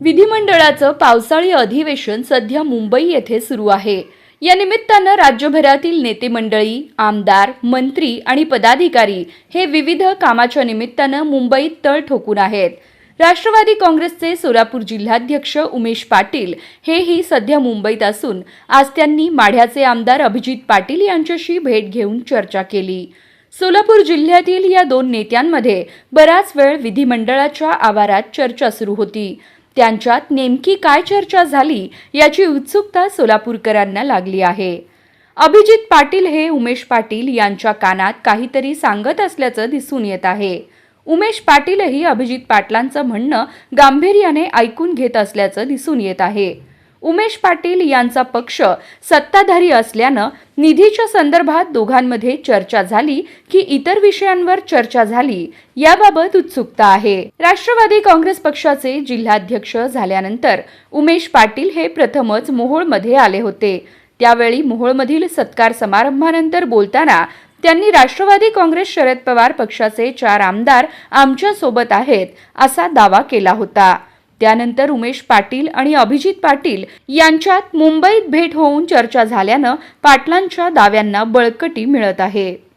विधिमंडळाचं पावसाळी अधिवेशन सध्या मुंबई येथे सुरू आहे. या निमित्तानं राज्यभरातील नेते मंडळी आमदार मंत्री आणि पदाधिकारी हे विविध कामाच्या निमित्तानं मुंबईत तळ ठोकून आहेत. राष्ट्रवादी काँग्रेसचे सोलापूर जिल्हाध्यक्ष उमेश पाटील हेही सध्या मुंबईत असून आज त्यांनी माढ्याचे आमदार अभिजित पाटील यांच्याशी भेट घेऊन चर्चा केली. सोलापूर जिल्ह्यातील या दोन नेत्यांमध्ये बराच वेळ विधिमंडळाच्या आवारात चर्चा सुरू होती. त्यांच्यात नेमकी काय चर्चा झाली याची उत्सुकता सोलापूरकरांना लागली आहे. अभिजित पाटील हे उमेश पाटील यांच्या कानात काहीतरी सांगत असल्याचं दिसून येत आहे. उमेश पाटीलही अभिजित पाटलांचं म्हणणं गांभीर्याने ऐकून घेत असल्याचं दिसून येत आहे. उमेश पाटील यांचा पक्ष सत्ताधारी असल्यानं निधीच्या संदर्भात दोघांमध्ये चर्चा झाली की इतर विषयांवर चर्चा झाली याबाबत उत्सुकता आहे. राष्ट्रवादी काँग्रेस पक्षाचे जिल्हाध्यक्ष झाल्यानंतर उमेश पाटील हे प्रथमच मोहोळमध्ये आले होते. त्यावेळी मोहोळमधील सत्कार समारंभानंतर बोलताना त्यांनी राष्ट्रवादी काँग्रेस शरद पवार पक्षाचे चार आमदार आमच्यासोबत आहेत असा दावा केला होता. त्यानंतर उमेश पाटील आणि अभिजित पाटील यांच्यात मुंबईत भेट होऊन चर्चा झाल्यानं पाटलांच्या दाव्यांना बळकटी मिळत आहे.